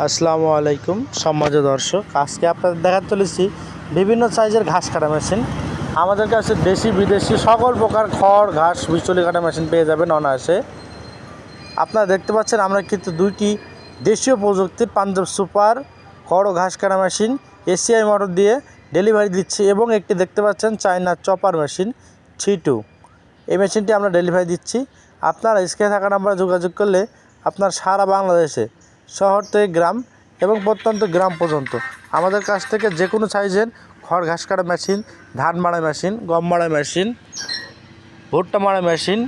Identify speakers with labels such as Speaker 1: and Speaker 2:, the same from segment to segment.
Speaker 1: আসসালামু আলাইকুম সমাজ দর্শক। আজকে আপনাদের দেখাতে চলেছি বিভিন্ন সাইজের ঘাস কাটা মেশিন। আমাদের কাছে দেশি, বিদেশি সকল প্রকার খড়, ঘাস, বিচলি কাটা মেশিন পেয়ে যাবেন অনায়াসে। আপনারা দেখতে পাচ্ছেন, আমরা কিন্তু দুইটি দেশীয় প্রযুক্তির পাঞ্জাব সুপার খড় ঘাস কাটা মেশিন, এসিআই মোটর দিয়ে ডেলিভারি দিচ্ছি এবং একটি দেখতে পাচ্ছেন China chopper machine, three two. এই মেশিনটি আমরা ডেলিভারি দিচ্ছি। আপনারা স্ক্রিনে থাকা নাম্বারে যোগাযোগ করলে আপনার সারা বাংলাদেশে শহর থেকে গ্রাম এবং প্রত্যন্ত গ্রাম পর্যন্ত। আমাদের কাছ থেকে যে কোনো সাইজের খড়, ঘাস কাটা মেশিন, ধান মাড়া মেশিন, গম মাড়া মেশিন, ভুট্টা মারা মেশিন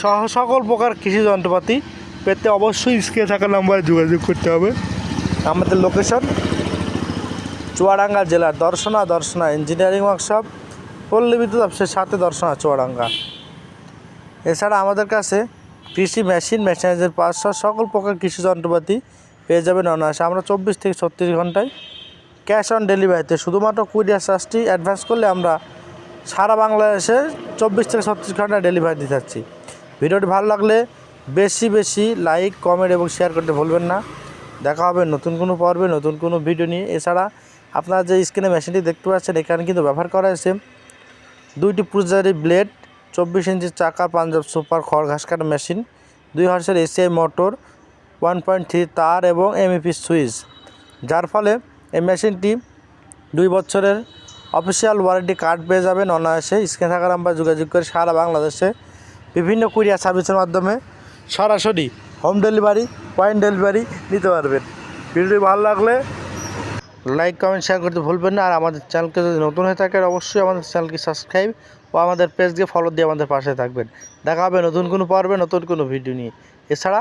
Speaker 1: সহ সকল প্রকার কৃষি যন্ত্রপাতি পেতে অবশ্যই স্ক্রিনে থাকা নাম্বারে যোগাযোগ করতে হবে। আমাদের লোকেশন চুয়াডাঙ্গা জেলার দর্শনা দর্শনা ইঞ্জিনিয়ারিং ওয়ার্কশপ পল্লী বিদ্যুৎ অফিসের সাথে দর্শনা চুয়াডাঙ্গা। এছাড়া আমাদের কাছে কৃষি মেশিন, মেশিনারিজের পাঁচশো সকল প্রকার কৃষি যন্ত্রপাতি পেয়ে যাবেন অনায়াসে। আমরা চব্বিশ থেকে ছত্রিশ ঘন্টায় ক্যাশ অন ডেলিভারিতে। শুধুমাত্র কুরিয়ার চার্জটি অ্যাডভান্স করলে আমরা সারা বাংলাদেশে চব্বিশ থেকে ছত্রিশ ঘন্টায় ডেলিভারি দিতে যাচ্ছি ভিডিওটি ভালো লাগলে বেশি বেশি লাইক কমেন্ট এবং শেয়ার করতে ভুলবেন না। দেখা হবে নতুন কোনো পর্বে, নতুন কোনো ভিডিও নিয়ে। এছাড়া আপনারা যে স্ক্রিনে মেশিনটি দেখতে পাচ্ছেন, এখানে কিন্তু ব্যবহার করা হয়েছে। দুইটি পুজারি ব্লেড চব্বিশ ইঞ্চির চাকা পাঞ্জাব সুপার খড় ঘাস কাটা মেশিন, দুই হর্সের ACI motor, one point three তার এবং এমইপি সুইচ। যার ফলে এই মেশিনটি দুই বছরের অফিসিয়াল ওয়ারেন্টি কার্ড পেয়ে যাবেন। অনায়াসে স্ক্রিনে থাকা নাম্বার যোগাযোগ করে সারা বাংলাদেশে বিভিন্ন কুরিয়ার সার্ভিসের মাধ্যমে সরাসরি হোম ডেলিভারি পয়েন্ট ডেলিভারি নিতে পারবেন। ভিডিওটি ভালো লাগলে লাইক কমেন্ট শেয়ার করতে ভুলবেন না। আর আমাদের চ্যানেলকে যদি নতুন হয়ে থাকেন, অবশ্যই আমাদের চ্যানেলকে সাবস্ক্রাইব ও আমাদের পেজ দিয়ে ফলো দিয়ে আমাদের পাশে থাকবেন। দেখা হবে নতুন কোনো পর্বে, নতুন কোনো ভিডিও নিয়ে। এছাড়া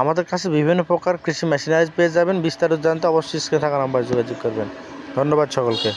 Speaker 1: আমাদের কাছে বিভিন্ন প্রকার কৃষি মেশিনারিজ পেয়ে যাবেন। বিস্তারিত জানতে অবশ্যই স্ক্রিনে থাকা নাম্বার যোগাযোগ করবেন। ধন্যবাদ সকলকে।